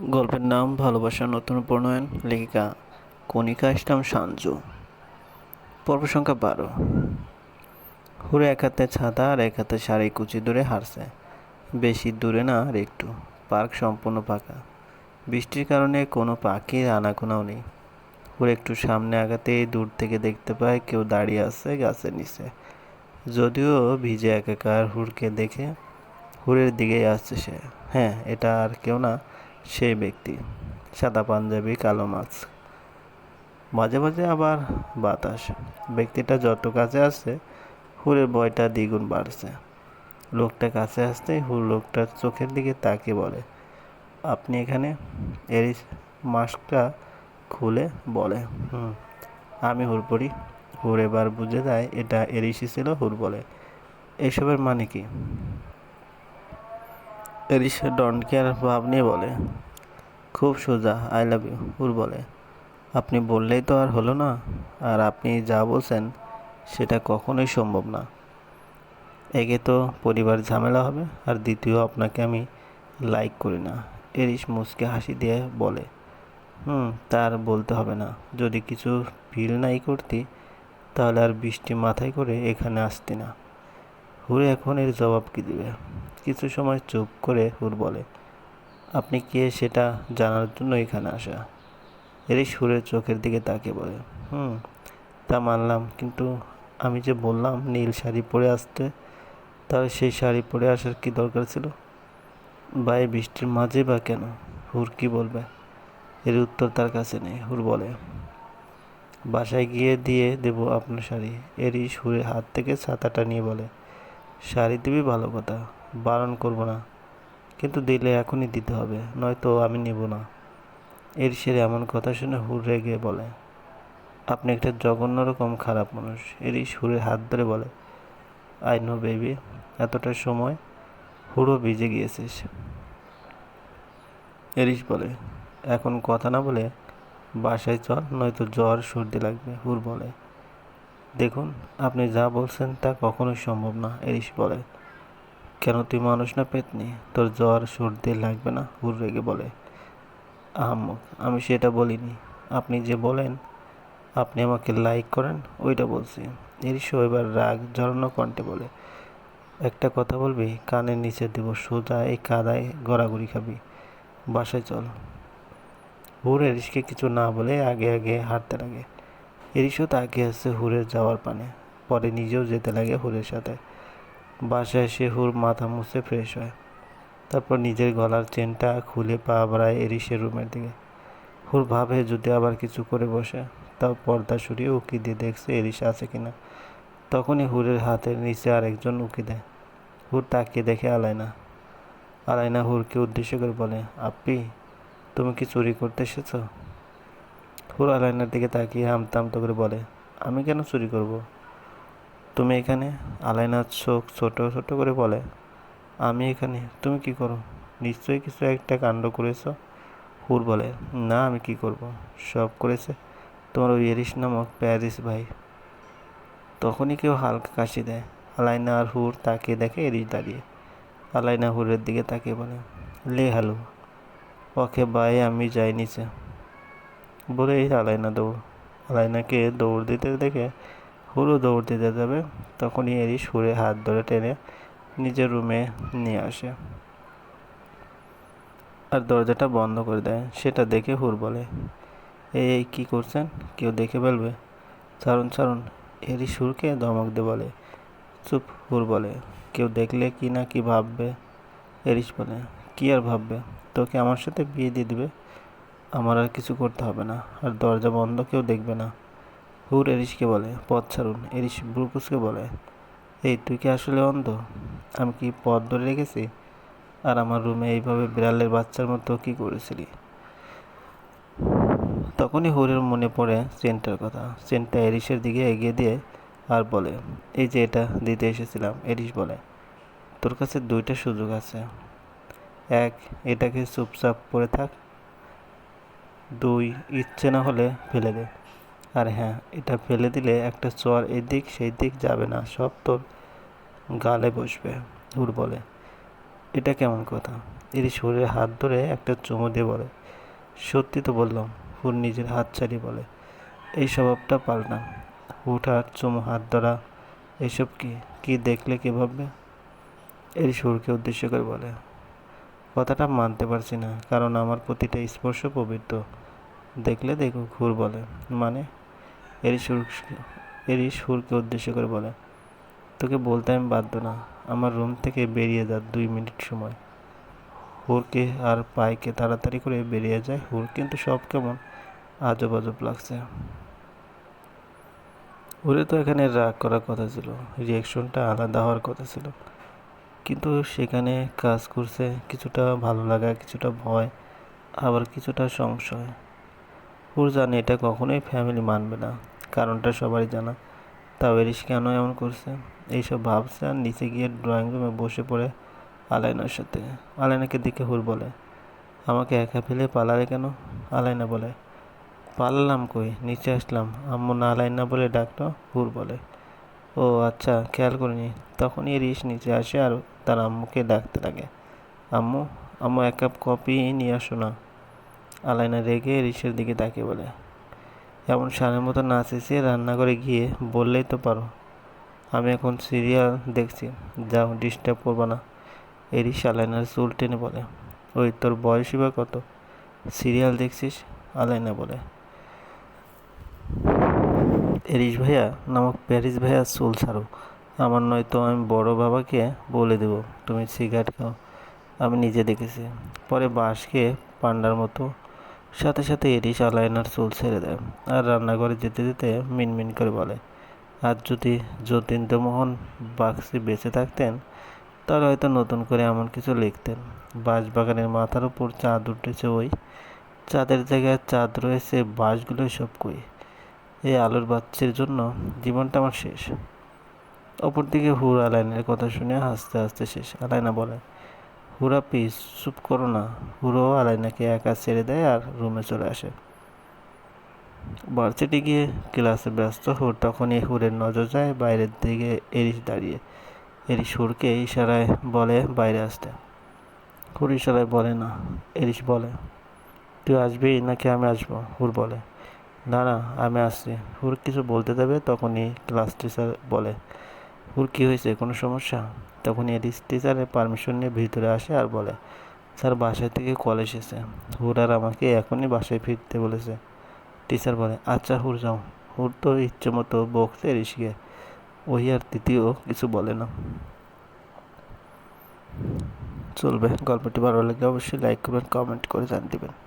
গল্পের নাম ভালোবাসা নতুন প্রণয়ন লেখিকা কণিকা ইসলাম সাঞ্জু। পর্ব সংখ্যা বারো। হুড়ে এক হাতে ছাতা আর এক হাতে শাড়ি কুচি দূরে হারছে। বেশি দূরে না আর একটু। পার্ক সম্পূর্ণ ফাঁকা। বৃষ্টির কারণে কোনো পাখির আনাগোনাও নেই। হুড়ে একটু সামনে আগাতেই দূর থেকে দেখতে পায় কেউ দাঁড়িয়ে আছে গাছের নিচে। যদিও ভিজে একাকার হুড়কে দেখে হুড়ের দিকেই আসছে সে। হ্যাঁ এটা আর কেউ না। সেই ব্যক্তি। সাদা পাঞ্জাবি, কালো মাছ। মাঝে মাঝে আবার বাতাস। ব্যক্তিটা যত কাছে আসছে, হুরের ভয়টা দ্বিগুণ বাড়ছে। লোকটা কাছে আসতে হুর লোকটার চোখের দিকে তাকিয়ে বলে, আপনি এখানে? এর মাস্কটা খুলে বলে, হুম, আমি হুর পড়ি হুর এবার বুঝে যায়, এটা এরিসি ছিল হুর বলে। এসবের মানে কি? এরিস ডন কেয়ার ভাব নিয়ে বলে। খুব সোজা, আই লাভ ইউ হুর বলে। আপনি বললেই তো আর হলো না, আর আপনি যা বলছেন সেটা কখনোই সম্ভব না। একে তো পরিবার ঝামেলা হবে, আর দ্বিতীয় আপনাকে আমি লাইক করি না। এরিস মুসকে হাসি দিয়ে বলে। হুম তার বলতে হবে না। যদি কিছু ফিল নাই করতি, তাহলে আর বৃষ্টি মাথায় করে এখানে আসতি না। হুরে এখন এর জবাব কী দিবে? কিছু সময় চুপ করে হুর বলে, আপনি কে সেটা জানার জন্য এখানে আসা? এরই সুরের চোখের দিকে তাকে বলে, হুম, তা মানলাম, কিন্তু আমি যে বললাম নীল শাড়ি পরে আসতে, তাহলে সেই শাড়ি পরে আসার কি দরকার ছিল? বা এই বৃষ্টির মাঝে বা কেন? হুর কি বলবে? এর উত্তর তার কাছে নেই। হুর বলে, বাসায় গিয়ে দিয়ে দেব আপনার শাড়ি। এরই সুরের হাত থেকে ছাতাটা নিয়ে বলে শাড়ি দিবি, ভালো কথা। বারণ করব না। কিন্তু দিলে এখনই দিতে হবে, নয়তো আমি নেব না। এর সেরে এমন কথা শুনে হুর রেগে বলে, আপনি একটা জঘন্য রকম খারাপ মানুষ। এরই সুরের হাত ধরে বলে, আই নো বেবি, এতটা সময় হুড়ো ভিজে গিয়েছিস। এরিস বলে, এখন কথা না বলে বাসায় চল, নয়তো জ্বর, সর্দি লাগবে। হুর বলে দেখুন, আপনি যা বলছেন তা কখনোই সম্ভব না এরিস বলে। কেন তুই মানুষ না পেতনি? তোর জ্বর, সর্দি লাগবে না? হুর রেগে বলে। আহম্মক, আমি সেটা বলিনি। আপনি যে বলেন, আপনি আমাকে লাইক করেন, ওইটা বলছি। এরিসও এবার রাগ ঝরানো কণ্ঠে বলে, একটা কথা বলবি? কানের নিচে দেব সোজা, এই কাদায় গড়াগড়ি খাবি। বাসায় চল। হুর এরিসকে কিছু না বলে আগে আগে হাঁটতে লাগে। এরিসও তাকিয়ে আসছে হুরের যাওয়ার পানে। পরে নিজেও যেতে লাগে হুরের সাথে। বাসায় এসে হুর মাথা মুছে ফ্রেশ হয়। তারপর নিজের গলার চেনটা খুলে পা বাড়ায় এরিশের রুমের দিকে। হুর ভাবে যদি আবার কিছু করে বসে, তাও পর্দা সরিয়ে উকি দিয়ে দেখছে এরিস আছে কিনা। তখনই হুরের হাতের নিচে আরেকজন উকি দেয়। হুর তাকিয়ে দেখে আলাইনা। আলাইনা হুরকে উদ্দেশ্য করে বলে, আপি, তুমি কি চুরি করতে এসেছ? হুর আলাইনার দিকে তাকিয়ে হামতা হামতা করে বলে, আমি কেন চুরি করব? তুমি এখানে? আলাইনার চোখ ছোট ছোট করে বলে, আমি এখানে, তুমি কি করো? নিশ্চয়ই কিছু একটা কাণ্ড করেছ? হুর বলে, না, আমি কি করব? সব করেছে তোমার ওই এরিস নামক প্যারিস ভাই। তখনই কেউ হালকা কাশি দেয়। আলাইনা আর হুর তাকিয়ে দেখে এরিস দাঁড়িয়ে। আলাইনা হুরের দিকে তাকিয়ে বলে, লে হ্যালো ওকে বাই, আমি যাই নিচে। বলে এই আলাইনা দৌড়, আলাইনাকে দৌড় দিতে দেখে হুরও দৌড় দিতে যাবে, তখনই এরিস সুরে হাত ধরে টেনে নিজের রুমে নিয়ে আসে। আর দরজাটা বন্ধ করে দেয়, সেটা দেখে হুর বলে, এই এই, কী করছেন? কেউ দেখে ফেলবে? ছাড়ুন ছাড়ুন এরই সুরকে ধমক দে বলে। চুপ, হুর বলে। কেউ দেখলে কি না কি ভাববে? এরিস বলে। কি আর ভাববে? তোকে আমার সাথে বিয়ে দিয়ে দিবে? আমার আর কিছু করতে হবে না। আর দরজা বন্ধ, কেউ দেখবে না। হুর এরিশকে বলে, পথ ছাড়ুন। এরিশ ব্রুকুসকে বলে, এই, তুই কি আসলে অন্ধ? আমি কি পথ ধরে রেখেছি? আর আমার রুমে এইভাবে বিড়ালের বাচ্চার মতো কি করেছিলি? তখনই হুরের মনে পড়ে চেনটার কথা। চেনটা এরিশের দিকে এগিয়ে দিয়ে আর বলে, এই যে এটা, দিতে এসেছিলাম। এরিশ বলে, তোর কাছে দুইটা সুযোগ আছে। এক, এটাকে চুপচাপ পড়ে থাক। দুই, ইচ্ছে না হলে ফেলে দে। আর হ্যাঁ এটা ফেলে দিলে একটা চর এদিক সেই দিক যাবে না, সব তোর গালে বসবে, হুর বলে। এটা কেমন কথা? ইরিশ হুরের হাত ধরে একটা চুমু দিয়ে বলে। সত্যি তো বললাম, হুর নিজের হাত ছাড়িয়ে বলে। এই স্বভাবটা পাল্টান হাত চুমু, হাত ধরা, এসব কি? কি দেখলে কি ভাববে? ইরিশ হুরকে উদ্দেশ্য করে বলে। কথাটা মানতে পারছি না, কারণ আমার প্রতিটা স্পর্শ পবিত্র। দেখলে দেখুক, হুর বলে। মানে? এরই হুর এরিস হুরকে উদ্দেশ্য করে বলে। তোকে বলতে আমি বাধ্য না। আমার রুম থেকে বেরিয়ে যা দুই মিনিট সময়। হুরকে আর পাইকে তাড়াতাড়ি করে বেরিয়ে যায়। হুর কিন্তু সব কেমন আজব আজব লাগছে। হুরে তো এখানে রাগ করার কথা ছিল। রিয়াকশনটা আলাদা হওয়ার কথা ছিল। কিন্তু সেখানে কাজ করছে, কিছুটা ভালো লাগা, কিছুটা ভয়, আবার কিছুটা সংশয়। হুর জানে এটা কখনোই ফ্যামিলি মানবে না, কারণটা সবারই জানা। তাও এরিস কেন এমন করছে? এইসব ভাবছে আর নিচে গিয়ে ড্রয়িং রুমে বসে পড়ে আলাইনার সাথে। আলাইনাকে দেখে হুর বলে, আমাকে একা ফেলে পালালে কেন? আলাইনা বলে, পালালাম কই? নিচে আসলাম। আম্মু না আলাইনা বলে ডাকলো, হুর বলে, ও আচ্ছা খেয়াল করিনি। তখনই এরিস নিচে আসে আর তার আম্মুকে ডাকতে লাগে। আম্মু আম্মু, এক কাপ কফি নিয়ে আসো না। আলাইনা রেগে রিসের দিকে তাকিয়ে বলে। এমন সানের মতো না চেঁচিয়ে রান্নাঘরে গিয়ে, বললেই তো পারো। আমি এখন সিরিয়াল দেখছি, যাও ডিস্টার্ব করব না। এরিস আলাইনার চুল টেনে বলে। ওই তোর বয়সই বা কত? সিরিয়াল দেখছিস? আলাইনা বলে। এরিস ভাইয়া, নামক প্যারিস ভাইয়া চুল ছাড়ো। আমার নয়তো আমি বড় বাবাকে বলে দেবো, তুমি সিগারেট খাও। আমি নিজে দেখেছি। পরে বাঁশকে পান্ডার মতো সাথে সাথে এরিস আলাইনার চুল ছেড়ে দেয় আর রান্নাঘরে যেতে যেতে মিনমিন করে বলে আর যদি যতীন্দ্রমোহন বাক্সি বেঁচে থাকতেন, তাহলে হয়তো নতুন করে এমন কিছু লিখতেন। বাঁশবাগানের মাথার উপর চাঁদ উঠেছে ওই। চাঁদের জায়গায় চাঁদ রয়েছে, বাঁশগুলো সব কই? এই আলোর বাচ্চার জন্য জীবনটা আমার শেষ। অপরদিকে হুর আলাইনের কথা শুনে হাসতে হাসতে শেষ। আলাইনা বলে, হুরা পিস চুপ করো না। হুরো আলাইনাকে একা ছেড়ে দেয় আর রুমে চলে আসে। ভার্সিটি গিয়ে ক্লাসে ব্যস্ত হুর তখনই হুরের নজর যায় বাইরের দিকে এরিস দাঁড়িয়ে। এরিস হুরকে ইশারায় বলে, বাইরে আসতে। হুর ইশারায় বলে, না। এরিস বলে, তুই আসবি নাকি আমি আসব? হুর বলে, না না, আমি আসছি। হুর কিছু বলতে দেবে তখনই ক্লাস টিচার বলে হুর, কী হয়েছে? কোনো সমস্যা? তখন এডিস টিচারের পারমিশন নিয়ে ভিতরে আসে আর বলে, স্যার, বাসায় থেকে কল এসেছে। হুর আর আমাকে এখনই বাসায় ফিরতে বলেছে। টিচার বলে আচ্ছা হুর, যাও। হুর তো ইচ্ছে মতো বকছে ঋষিকে ওই আর তৃতীয় কিছু বলে না। চলবে। গল্পটি ভালো লাগলে অবশ্যই লাইক করবেন, কমেন্ট করে জান দিবেন।